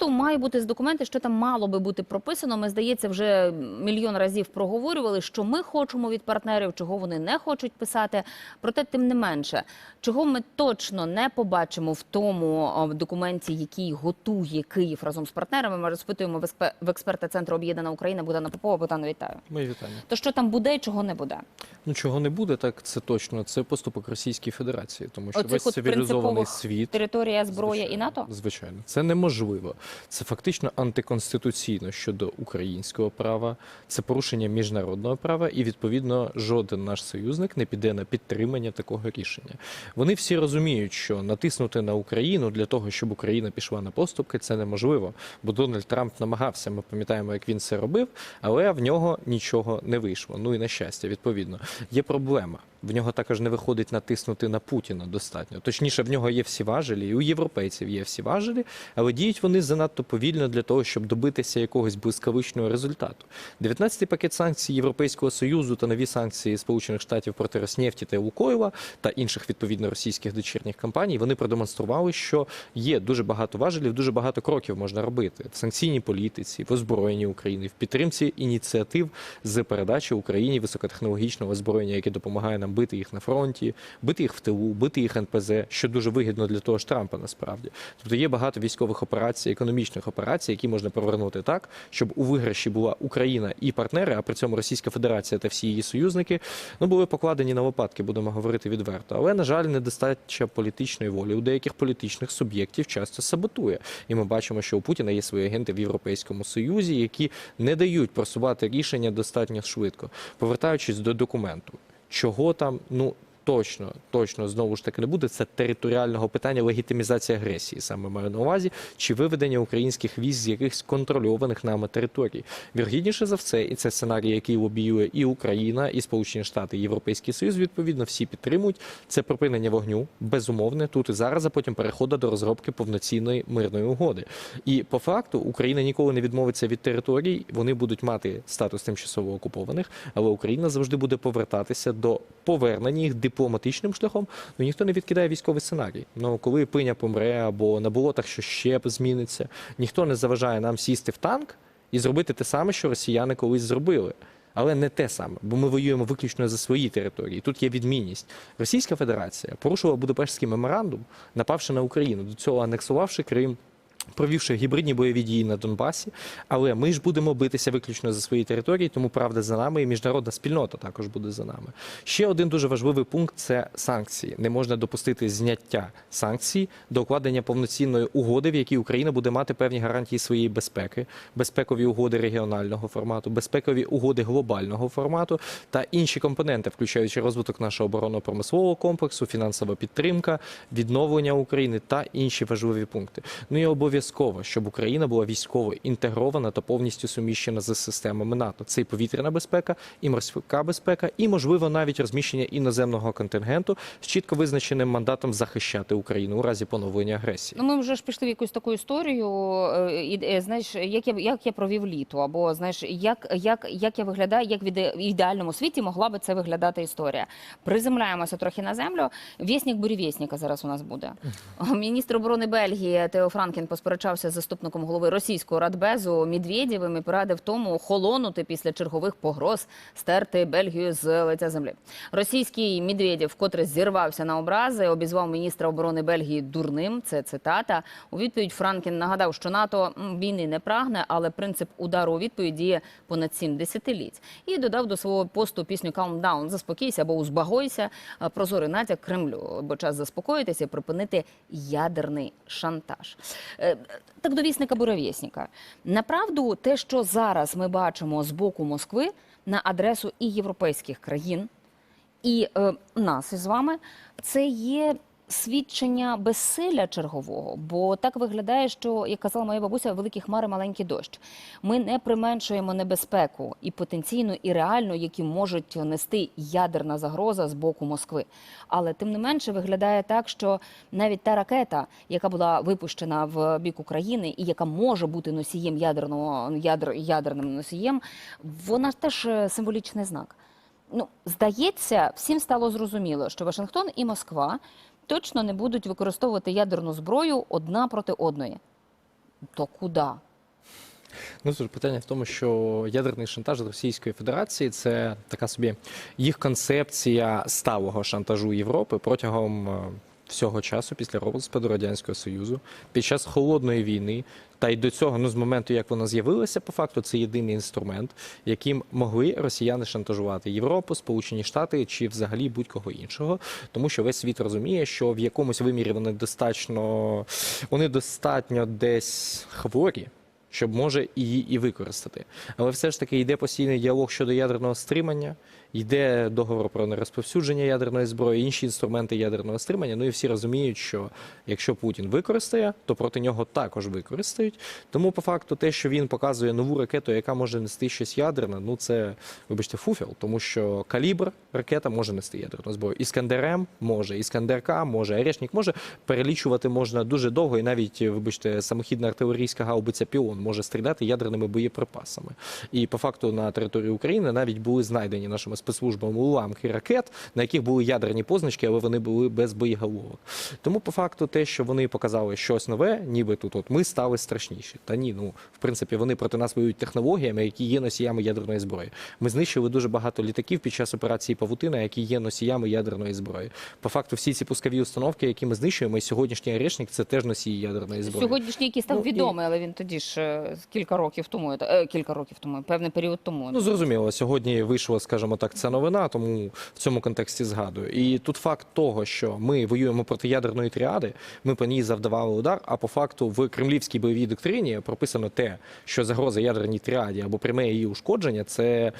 тут має бути з документи, що там мало би бути прописано. Ми здається, вже мільйон разів проговорювали, що ми хочемо від партнерів, чого вони не хочуть писати. Проте, тим не менше, чого ми точно не побачимо в тому документі, який готує Київ разом з партнерами. Ми розпитуємо в експе- експерта центру Об'єднана Україна Богдана Попова. Богдана, вітаю. Мої вітання. То що там буде і чого не буде? Ну чого не буде, так це точно. Це поступок Російській Федерації, тому що Оцих весь цивілізований світ. Територія, зброя і НАТО? Звичайно, це неможливо. Це фактично антиконституційно щодо українського права, це порушення міжнародного права, і відповідно жоден наш союзник не піде на підтримання такого рішення. Вони всі розуміють, що натиснути на Україну для того, щоб Україна пішла на поступки, це неможливо. Бо Дональд Трамп намагався. Ми пам'ятаємо, як він це робив, але в нього нічого не вийшло. Ну і на щастя, відповідно, є проблема. В нього також не виходить натиснути на Путіна достатньо. Точніше, в нього є всі важелі, і у європейців є всі важелі, але діють вони занадто повільно для того, щоб добитися якогось блискавичного результату. 19-й пакет санкцій Європейського союзу та нові санкції Сполучених Штатів проти Роснефті та Лукойла та інших відповідно російських дочірніх компаній. Вони продемонстрували, що є дуже багато важелів, дуже багато кроків можна робити в санкційній політиці, в озброєнні України, в підтримці ініціатив з передачі Україні високотехнологічного озброєння, яке допомагає нам бити їх на фронті, бити їх в тилу, бити їх НПЗ, що дуже вигідно для того ж Трампа насправді. Тобто є багато військових операцій, економічних операцій, які можна повернути так, щоб у виграші була Україна і партнери, а при цьому Російська Федерація та всі її союзники ну були покладені на лопатки, будемо говорити відверто. Але на жаль, недостача політичної волі у деяких політичних суб'єктів часто саботує. І ми бачимо, що у Путіна є свої агенти в Європейському Союзі, які не дають просувати рішення достатньо швидко. Повертаючись до документу, чого там, ну. Точно, точно знову ж таки не буде. Це територіального питання легітимізації агресії, саме маю на увазі, чи виведення українських військ з якихось контрольованих нами територій. Віргідніше за все, і це сценарій, який лобіює і Україна, і Сполучені Штати, і Європейський Союз. Відповідно, всі підтримують. Це припинення вогню безумовне тут і зараз, а потім переходу до розробки повноцінної мирної угоди. І по факту Україна ніколи не відмовиться від територій. Вони будуть мати статус тимчасово окупованих, але Україна завжди буде повертатися до повернення їх дипломатичним шляхом. Ну ніхто не відкидає військовий сценарій. Ну коли пиня помре або на болотах що ще зміниться, ніхто не заважає нам сісти в танк і зробити те саме, що росіяни колись зробили. Але не те саме, бо ми воюємо виключно за свої території. Тут є відмінність. Російська Федерація порушила Будапештський меморандум, напавши на Україну, до цього анексувавши Крим. Провівши гібридні бойові дії на Донбасі, але ми ж будемо битися виключно за свої території, тому правда за нами і міжнародна спільнота також буде за нами. Ще один дуже важливий пункт це санкції. Не можна допустити зняття санкцій до укладення повноцінної угоди, в якій Україна буде мати певні гарантії своєї безпеки, безпекові угоди регіонального формату, безпекові угоди глобального формату та інші компоненти, включаючи розвиток нашого оборонно-промислового комплексу, фінансова підтримка, відновлення України та інші важливі пункти. Ну і обов'язково, щоб Україна була військово інтегрована та повністю суміщена з системами НАТО. Це і повітряна безпека, і морська безпека, і можливо навіть розміщення іноземного контингенту з чітко визначеним мандатом захищати Україну у разі поновлення агресії. Ну, ми вже ж пішли в якусь таку історію. е, І, е, знаєш, як я як я провів літо, або знаєш, як, як, як я виглядаю, як в іде- в ідеальному світі могла би це виглядати історія. Приземляємося трохи на землю. Вісник бурєвєсника зараз у нас буде. Міністр оборони Бельгії Тео Франкен посперечався з заступником голови російського радбезу Медведєвим і порадив тому охолонути після чергових погроз стерти Бельгію з лиця землі. Російський Медведєв вкотре зірвався на образи, обізвав міністра оборони Бельгії дурним. Це цитата. У відповідь Франкен нагадав, що НАТО війни не прагне, але принцип удару у відповідь діє понад сім десятиліть. І додав до свого посту пісню «Calm down» заспокійся або узбагойся. А, Прозорий натяк Кремлю, бо час заспокоїтися і припинити ядерний шантаж. Так до вісника Буровєсника. Направду, те, що зараз ми бачимо з боку Москви на адресу і європейських країн, і е, нас із вами, це є свідчення безсилля чергового, бо так виглядає, що як казала моя бабуся, великі хмари, маленький дощ. Ми не применшуємо небезпеку і потенційну, і реальну, які можуть нести ядерна загроза з боку Москви. Але тим не менше виглядає так, що навіть та ракета, яка була випущена в бік України і яка може бути носієм ядерного ядер, ядерним носієм, вона теж е, символічний знак. Ну, здається, всім стало зрозуміло, що Вашингтон і Москва точно не будуть використовувати ядерну зброю одна проти одної. То куди? Ну, тут питання в тому, що ядерний шантаж Російської Федерації це така собі їх концепція сталого шантажу Європи протягом е, всього часу після розпаду Радянського Союзу, під час холодної війни. Та й до цього, ну з моменту, як вона з'явилася, по факту це єдиний інструмент, яким могли росіяни шантажувати Європу, Сполучені Штати чи взагалі будь-кого іншого, тому що весь світ розуміє, що в якомусь вимірі вони достатньо, вони достатньо десь хворі щоб може її і використати. Але все ж таки йде постійний діалог щодо ядерного стримання, йде договор про нерозповсюдження ядерної зброї, інші інструменти ядерного стримання. Ну і всі розуміють, що якщо Путін використає, то проти нього також використають. Тому по факту те, що він показує нову ракету, яка може нести щось ядерне, ну це, вибачте, фуфіл, тому що калібр ракета може нести ядерну зброю. Іскандер-М може, Іскандер-К може, Орешник може перелічувати можна дуже довго, і навіть, вибачте, самохідна артилерійська гаубиця Піон може стріляти ядерними боєприпасами. І по факту на території України навіть були знайдені нашими спецслужбами уламки ракет, на яких були ядерні позначки, але вони були без боєголовок. Тому по факту те, що вони показали щось нове, ніби тут от ми стали страшніші. Та ні, ну в принципі вони проти нас воюють технологіями, які є носіями ядерної зброї. Ми знищили дуже багато літаків під час операції Павутина, які є носіями ядерної зброї. По факту, всі ці пускові установки, які ми знищуємо, і сьогоднішній орешник це теж носії ядерної зброї. Сьогоднішній, який став Ну, і- відомий, але він тоді ж е, кілька років тому, е, кілька років тому, певний період тому. Ну зрозуміло, сьогодні вийшла, скажімо так, ця новина, тому в цьому контексті згадую. І тут факт того, що ми воюємо проти ядерної тріади, ми по ній завдавали удар. А по факту в кремлівській бойовій доктрині прописано те, що загроза ядерній тріаді або пряме її ушкодження це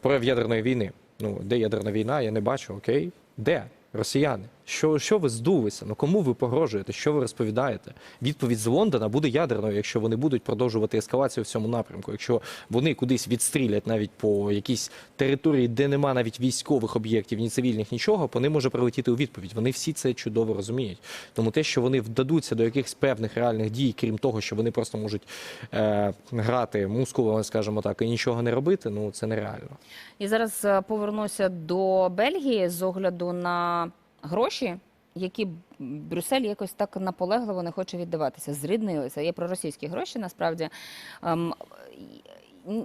прояв ядерної війни. Ну де ядерна війна, я не бачу. Окей, де росіяни? Що, що ви здулися? Ну кому ви погрожуєте? Що ви розповідаєте? Відповідь з Лондона буде ядерною, якщо вони будуть продовжувати ескалацію в цьому напрямку. Якщо вони кудись відстрілять навіть по якійсь території, де нема навіть військових об'єктів, ні цивільних, нічого, по ним може прилетіти у відповідь. Вони всі це чудово розуміють. Тому те, що вони вдадуться до якихось певних реальних дій, крім того, що вони просто можуть е, грати мускулами, скажімо так, і нічого не робити, ну це нереально. І зараз е, повернуся до Бельгії з огляду на гроші, які Брюссель якось так наполегливо не хоче віддаватися. Зріднилися. Є проросійські гроші насправді.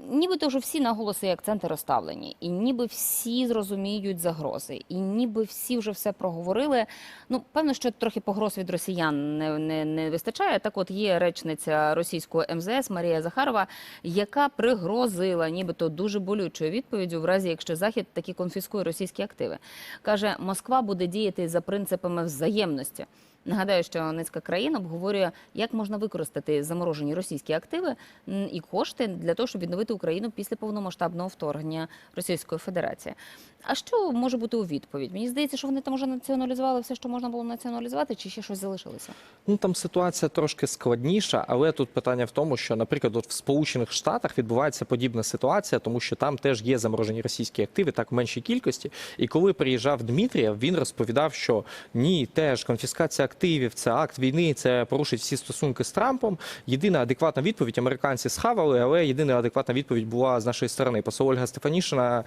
Нібито вже всі наголоси і акценти розставлені, і ніби всі зрозуміють загрози, і ніби всі вже все проговорили. Ну, певно, що трохи погроз від росіян не, не, не вистачає. Так, от є речниця російського МЗС Марія Захарова, яка пригрозила, нібито дуже болючою відповіддю, в разі якщо Захід таки конфіскує російські активи. каже, Москва буде діяти за принципами взаємності. Нагадаю, що низка країн обговорює, як можна використати заморожені російські активи і кошти для того, щоб відновити Україну після повномасштабного вторгнення Російської Федерації. А що може бути у відповідь? Мені здається, що вони там уже націоналізували все, що можна було націоналізувати, чи ще щось залишилося? Ну там ситуація трошки складніша, але тут питання в тому, що, наприклад, от в Сполучених Штатах відбувається подібна ситуація, тому що там теж є заморожені російські активи, так в меншій кількості. І коли приїжджав Дмитрієв, він розповідав, що ні, теж конфіскація активів, це акт війни, це порушить всі стосунки з Трампом. Єдина адекватна відповідь американці схавали, але єдина адекватна відповідь була з нашої сторони. Посол Ольга Стефанішина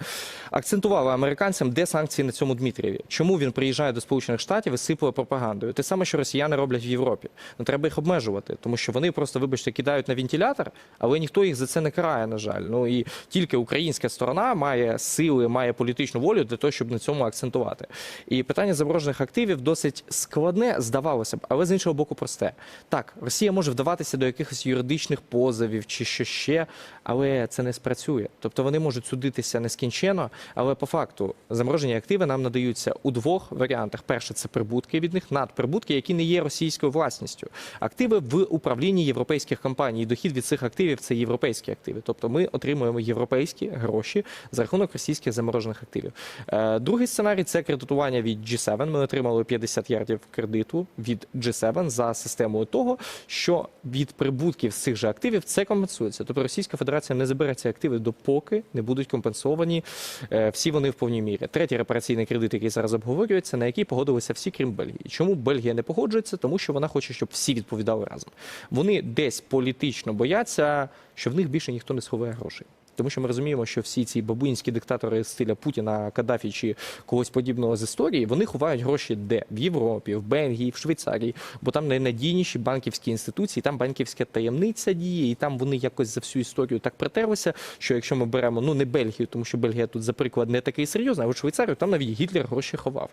акцентувала американцям, де санкції на цьому Дмитрієві. Чому він приїжджає до Сполучених Штатів і сипує пропагандою? Те саме, що росіяни роблять в Європі. Ну треба їх обмежувати, тому що вони просто, вибачте, кидають на вентилятор, але ніхто їх за це не карає, на жаль. Ну і тільки українська сторона має сили, має політичну волю для того, щоб на цьому акцентувати. І питання заморожених активів досить складне, здавалося б, але з іншого боку, просте. Так, Росія може вдаватися до якихось юридичних позовів чи що ще, але це не спрацює. Тобто вони можуть судитися нескінченно, але по факту заморожені активи нам надаються у двох варіантах: перше це прибутки від них, надприбутки, які не є російською власністю. Активи в управлінні європейських компаній. Дохід від цих активів це європейські активи. Тобто ми отримуємо європейські гроші за рахунок російських заморожених активів. Е, Другий сценарій це кредитування від G7. Ми отримали 50 ярдів кредиту від G7 за системою того, що від прибутків з цих же активів це компенсується. Тобто Російська Федерація не забере ці активи допоки не будуть компенсовані е, всі вони в повній мірі. Третій репараційний кредит, який зараз обговорюється, на який погодилися всі, крім Бельгії. Чому Бельгія не погоджується? Тому що вона хоче, щоб всі відповідали разом. Вони десь політично бояться, що в них більше ніхто не сховає грошей. Тому що ми розуміємо, що всі ці бабуїнські диктатори стиля Путіна, Каддафі чи когось подібного з історії, вони ховають гроші де? В Європі, в Бельгії, в Швейцарії, бо там найнадійніші банківські інституції, там банківська таємниця діє, і там вони якось за всю історію так притерлися, що якщо ми беремо ну не Бельгію, тому що Бельгія тут за приклад не такий серйозний, а от Швейцарію там навіть Гітлер гроші ховав.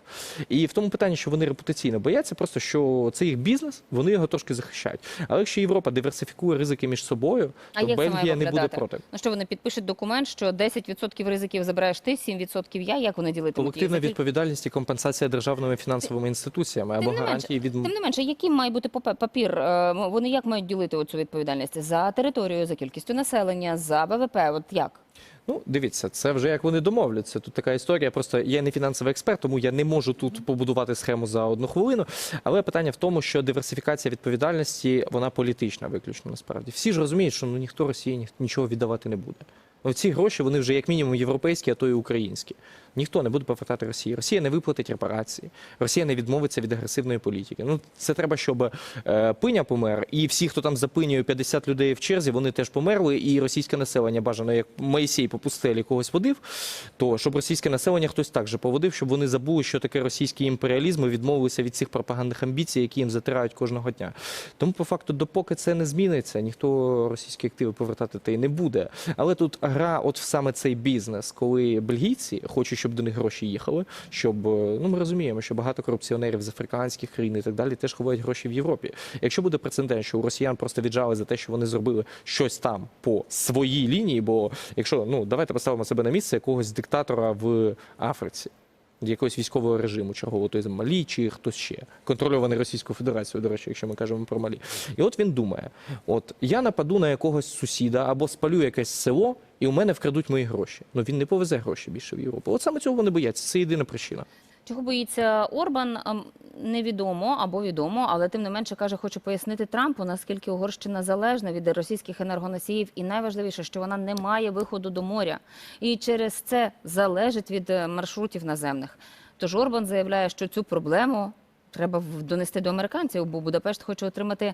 І в тому питанні, що вони репутаційно бояться, просто що це їх бізнес, вони його трошки захищають. Але якщо Європа диверсифікує ризики між собою, то має Бельгія не буде проти. Ну що вони підпишуть документ, що 10% ризиків забираєш ти, 7% я. Як вони ділитимуть? Колективна відповідальність і компенсація державними фінансовими інституціями або менше, гарантії від Тим не менше, яким має бути папір? Е, Вони як мають ділити оцю відповідальність за територію, за кількістю населення, за ВВП? От як? Ну, дивіться, це вже як вони домовляться. Тут така історія. Просто я не фінансовий експерт, тому я не можу тут побудувати схему за одну хвилину. Але питання в тому, що диверсифікація відповідальності вона політична, виключно насправді. Всі ж розуміють, що ну ніхто Росії ні- нічого віддавати не буде. Ці гроші вони вже як мінімум європейські, а то й українські. Ніхто не буде повертати Росії. Росія не виплатить репарації. Росія не відмовиться від агресивної політики. Ну це треба, щоб е, пиня помер, і всі, хто там за пинею 50 людей в черзі, вони теж померли. І російське населення бажано, як Моїсей по пустелі когось водив, то щоб російське населення хтось так же поводив, щоб вони забули, що таке російський імперіалізм, і відмовилися від цих пропагандних амбіцій, які їм затирають кожного дня. Тому, по факту, допоки це не зміниться, ніхто російські активи повертати та й не буде. Але тут гра, от в саме цей бізнес, коли бельгійці хочуть, щоб до них гроші їхали, щоб е, ну ми розуміємо, що багато корупціонерів з африканських країн і так далі теж ховають гроші в Європі. Якщо буде прецедент, що у росіян просто віджали за те, що вони зробили щось там по своїй лінії, бо якщо ну давайте поставимо себе на місце якогось диктатора в Африці. Якогось військового режиму, чергового той з Малі чи хтось ще контрольований Російською Федерацією, до речі, якщо ми кажемо про Малі. І от він думає: от я нападу на якогось сусіда або спалю якесь село, і у мене вкрадуть мої гроші. Ну він не повезе гроші більше в Європу. От саме цього вони бояться. Це єдина причина. Чого боїться Орбан, ем, невідомо або відомо, але тим не менше каже, хочу пояснити Трампу, наскільки Угорщина залежна від російських енергоносіїв, і найважливіше, що вона не має виходу до моря, і через це залежить від е, маршрутів наземних. Тож Орбан заявляє, що цю проблему. Треба донести до американців, бо Будапешт хоче отримати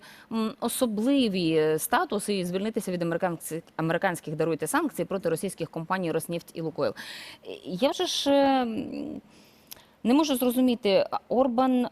особливі е, статуси і звільнитися від американських, американських даруйте санкцій проти російських компаній Роснефть і Лукойл. Я вже ж е, м, не можу зрозуміти, Орбан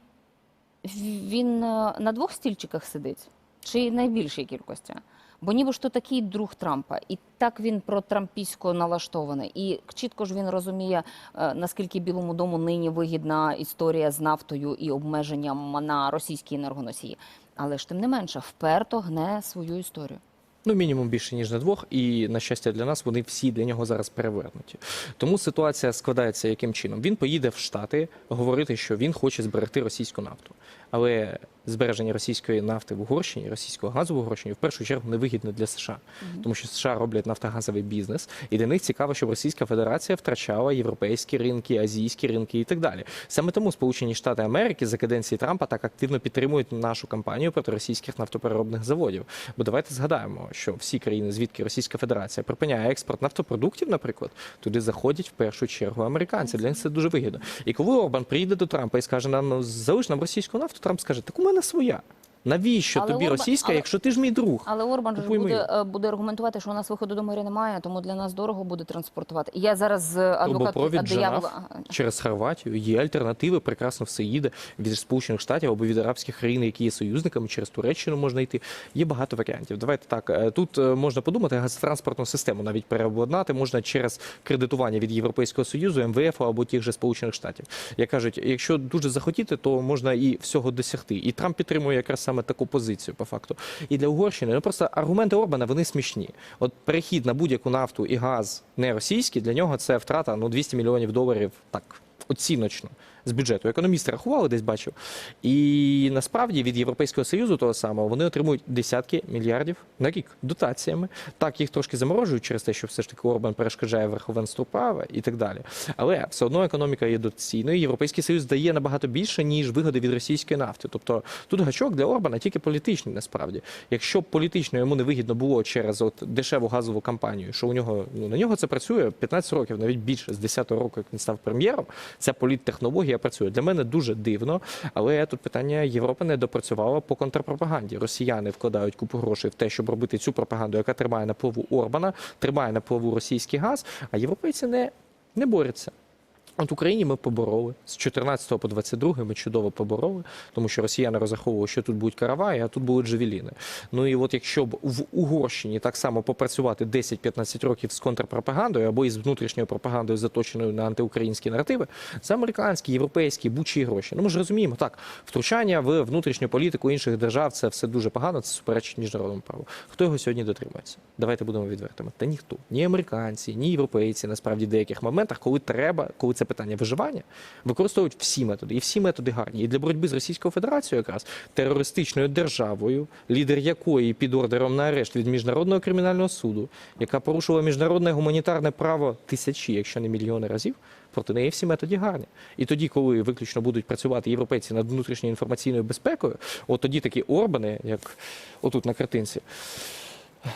він е, на двох стільчиках сидить чи найбільшій кількості? Бо ніби ж то такий друг Трампа, і так він протрампійсько налаштований. І чітко ж він розуміє, е, наскільки Білому дому нині вигідна історія з нафтою і обмеженням на російські енергоносії. Але ж тим не менше, вперто гне свою історію. Ну, мінімум більше ніж на двох, і на щастя для нас вони всі для нього зараз перевернуті. Тому ситуація складається яким чином? Він поїде в Штати говорити, що він хоче зберегти російську нафту. Але збереження російської нафти в Угорщині, російського газу в Угорщині в першу чергу невигідно для США, тому що США роблять нафтогазовий бізнес, і для них цікаво, щоб Російська Федерація втрачала європейські ринки, азійські ринки і так далі. Саме тому Сполучені Штати Америки за каденції Трампа так активно підтримують нашу кампанію проти російських нафтопереробних заводів. Бо давайте згадаємо, що всі країни, звідки Російська Федерація припиняє експорт нафтопродуктів, наприклад, туди заходять в першу чергу американці. Для них це дуже вигідно. І коли Орбан приїде до Трампа і скаже нам ну, залиш нам російську нафту, Трамп скаже, так у мене своя. Навіщо Але тобі Орбан- російська, але- якщо ти ж мій друг? Але Орбан ж буде, мою. е, буде аргументувати, що у нас виходу до моря немає, тому для нас дорого буде транспортувати. Я зараз з адвокат диявола. Через Хорватію. Є альтернативи, прекрасно все їде від Сполучених Штатів або від арабських країн, які є союзниками, через Туреччину можна йти. Є багато варіантів. Давайте так. е, Тут е, можна подумати, газотранспортну систему навіть переобладнати можна через кредитування від Європейського Союзу, МВФ або тих же Сполучених Штатів. Як кажуть, якщо дуже захотіти, то можна і всього досягти. І Трамп підтримує якраз саме таку позицію по факту. І для Угорщини ну просто аргументи Орбана вони смішні. От перехід на будь-яку нафту і газ не російський, для нього це втрата ну 200 мільйонів доларів так оціночно з бюджету. Економісти рахували, десь бачив. І насправді від Європейського Союзу того самого вони отримують десятки мільярдів на рік дотаціями. Так, їх трошки заморожують через те, що все ж таки Орбан перешкоджає верховенству права і так далі. Але все одно економіка є дотаційною. Європейський Союз дає набагато більше, ніж вигоди від російської нафти. Тобто тут гачок для Орбана тільки політичний, насправді. Якщо б політично йому не вигідно було через от дешеву газову кампанію, що у нього ну на нього це працює 15 років, навіть більше з 10-го року, як він став прем'єром. Ця політтехнологія стратегія працює. Для мене дуже дивно, але тут питання Європа не допрацювала по контрпропаганді. Росіяни вкладають купу грошей в те, щоб робити цю пропаганду, яка тримає на плаву Орбана, тримає на плаву російський газ, а європейці не, не борються. От Україні ми побороли з 14 по 22 ми чудово побороли, тому що росіяни розраховували, що тут будуть караваї, а тут будуть джавеліни. Ну і от якщо б в Угорщині так само попрацювати 10-15 років з контрпропагандою або із внутрішньою пропагандою, заточеною на антиукраїнські наративи, за американські, європейські, будь-чиї гроші. Ну ми ж розуміємо, так втручання в внутрішню політику інших держав це все дуже погано, це суперечить міжнародному праву. Хто його сьогодні дотримується? Давайте будемо відвертими. Та ніхто, ні американці, ні європейці, насправді в деяких моментах, коли треба, коли це питання виживання, використовують всі методи, і всі методи гарні. І для боротьби з Російською Федерацією, якраз терористичною державою, лідер якої під ордером на арешт від міжнародного кримінального суду, яка порушила міжнародне гуманітарне право тисячі, якщо не мільйони разів. Проти неї всі методи гарні. І тоді, коли виключно будуть працювати європейці над внутрішньою інформаційною безпекою, от тоді такі орбани, як отут на картинці,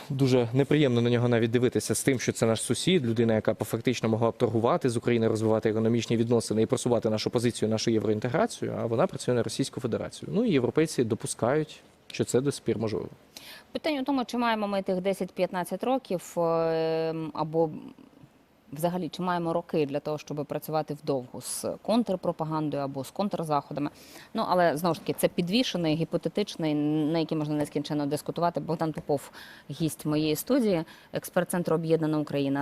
Дуже неприємно на нього навіть дивитися з тим, що це наш сусід, людина, яка фактично могла б торгувати з Україною, розвивати економічні відносини і просувати нашу позицію, нашу євроінтеграцію. А вона працює на Російську Федерацію. Ну і європейці допускають, що це до спір можливо. Питання в тому, чи маємо ми тих 10-15 років е, або взагалі чи маємо роки для того, щоб працювати вдовго з контрпропагандою або з контрзаходами. Ну але знову ж таки це підвішений, гіпотетичний, на який можна нескінченно дискутувати. Богдан Попов, гість моєї студії, експерт центру Об'єднана Україна.